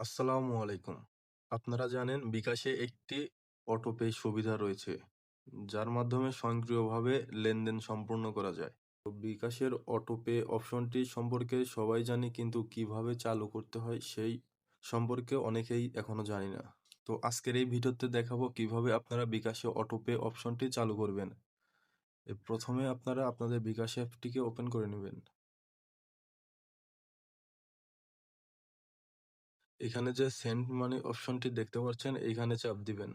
আসসালামু আলাইকুম। আপনারা জানেন বিকাশে একটি অটোপে সুবিধা রয়েছে, যার মাধ্যমে স্বয়ংক্রিয়ভাবে লেনদেন সম্পূর্ণ করা যায়। তো বিকাশের অটোপে অপশনটি সম্পর্কে সবাই জানি কিন্তু কীভাবে চালু করতে হয় সেই সম্পর্কে অনেকেই এখনও জানি না। তো আজকের এই ভিডিওতে দেখাবো কীভাবে আপনারা বিকাশে অটোপে অপশনটি চালু করবেন। প্রথমে আপনারা আপনাদের বিকাশ অ্যাপটিকে ওপেন করে নেবেন। এখানে যে সেন্ড মানি অপশনটি দেখতে পাচ্ছেন, এইখানে চাপ দিবেন।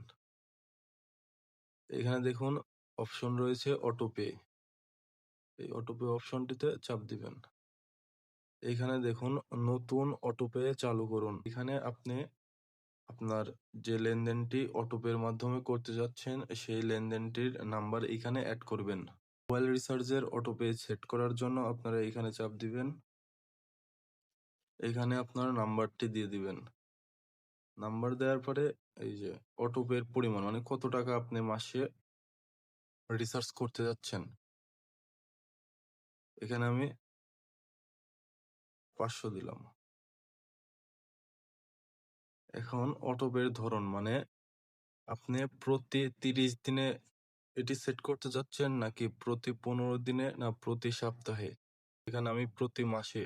এখানে দেখুন অপশন রয়েছে অটোপে এই অটোপে অপশনটিতে চাপ দিবেন। এখানে দেখুন, নতুন অটোপে চালু করুন। এখানে আপনি আপনার যে লেনদেনটি অটোপের মাধ্যমে করতে যাচ্ছেন, সেই লেনদেনটির নাম্বার এখানে অ্যাড করবেন। মোবাইল রিচার্জের অটোপে সেট করার জন্য আপনারা এখানে চাপ দিবেন। এখানে আপনার নাম্বারটি দিয়ে দিবেন। নাম্বার দেওয়ার পরে এই যে অটোপের পরিমাণ মানে কত টাকা আপনি মাসে রিসার্চ করতে যাচ্ছেন? এখানে আমি পাঁচশো দিলাম। এখন অটোপের ধরন মানে আপনি প্রতি তিরিশ দিনে এটি সেট করতে যাচ্ছেন নাকি প্রতি পনেরো দিনে না প্রতি সপ্তাহে? এখানে আমি প্রতি মাসে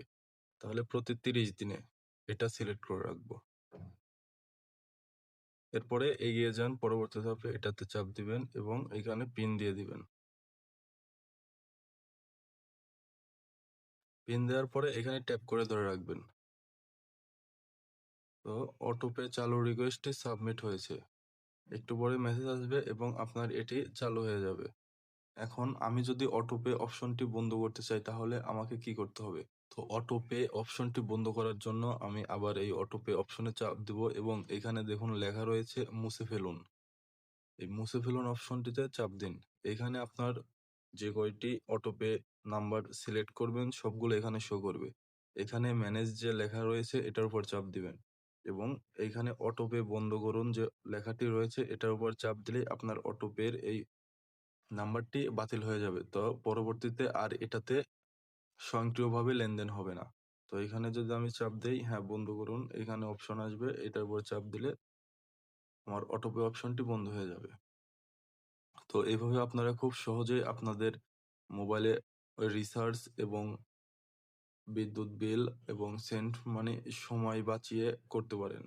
তাহলে প্রতি তিরিশ দিনে এটা সিলেক্ট করে রাখব। এরপরে এগিয়ে যান, পরবর্তী ধাপে এটাতে চাপ দিবেন এবং এখানে পিন দিয়ে দিবেন। পিন দেওয়ার পরে এখানে ট্যাপ করে ধরে রাখবেন। তো অটোপে চালু রিকোয়েস্টটি সাবমিট হয়েছে। একটু পরে মেসেজ আসবে এবং আপনার এটি চালু হয়ে যাবে। এখন আমি যদি অটোপে অপশনটি বন্ধ করতে চাই, তাহলে আমাকে কি করতে হবে? তো অটোপে অপশনটি বন্ধ করার জন্য আমি আবার এই অটোপে অপশনে চাপ দিব এবং এখানে দেখুন লেখা রয়েছে মুছে ফেলুন। এই মুছে ফেলুন অপশনটিতে চাপ দিন। এখানে আপনার যে কয়টি অটোপে নাম্বার সিলেক্ট করবেন, সবগুলো এখানে শো করবে। এখানে ম্যানেজ যে লেখা রয়েছে, এটার উপর চাপ দিবেন এবং এইখানে অটোপে বন্ধ করুন যে লেখাটি রয়েছে, এটার উপর চাপ দিলে আপনার অটোপের এই নাম্বারটি বাতিল হয়ে যাবে। তো পরবর্তীতে আর এটাতে স্বয়ংক্রিয়ভাবে লেনদেন হবে না। তো এখানে যদি আমি চাপ দেই হ্যাঁ বন্ধ করুন, এখানে অপশন আসবে, এটার উপর চাপ দিলে আমার অটোপে অপশনটি বন্ধ হয়ে যাবে। তো এইভাবে আপনারা খুব সহজে আপনাদের মোবাইলে রিসার্চ এবং বিদ্যুৎ বিল এবং সেন্ট মানে সময় বাঁচিয়ে করতে পারেন।